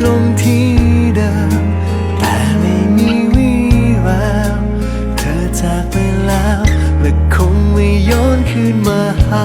ตรงที่เดิม แต่ไม่มีวี่แววเธอจากไปแล้ว และคงไม่ย้อนคืนมาหา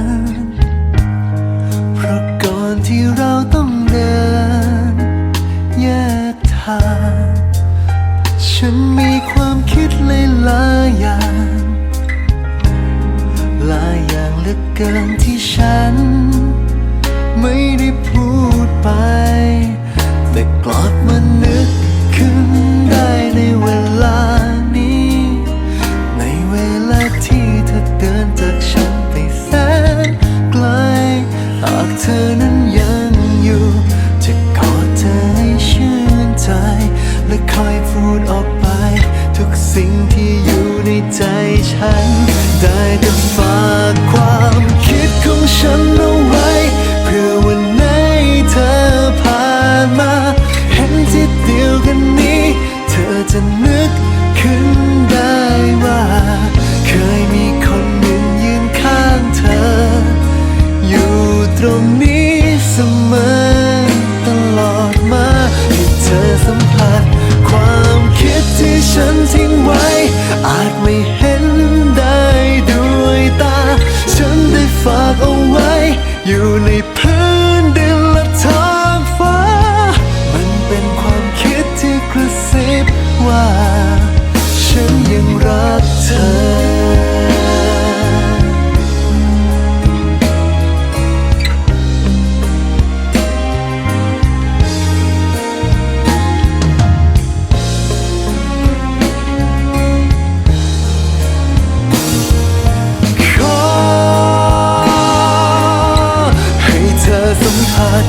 น ที่เราต้องเดินแยกทาง ฉันมีความคิดหลายๆอย่างหลายอย่างเหลือเกินที่ฉัน ไม่ได้พูดไป แต่กลับมานึกขึ้นได้ในเวลานี้ ในเวลาที่เธอเดินจากฉันไปแสนไกลหากเธอนั้นยัง ฉัน ได้แต่ฝากความคิดของฉัน อยู่ในพื้นดินและท้องฟ้า มันเป็นความคิดที่กระซิบว่า ฉันยังรัก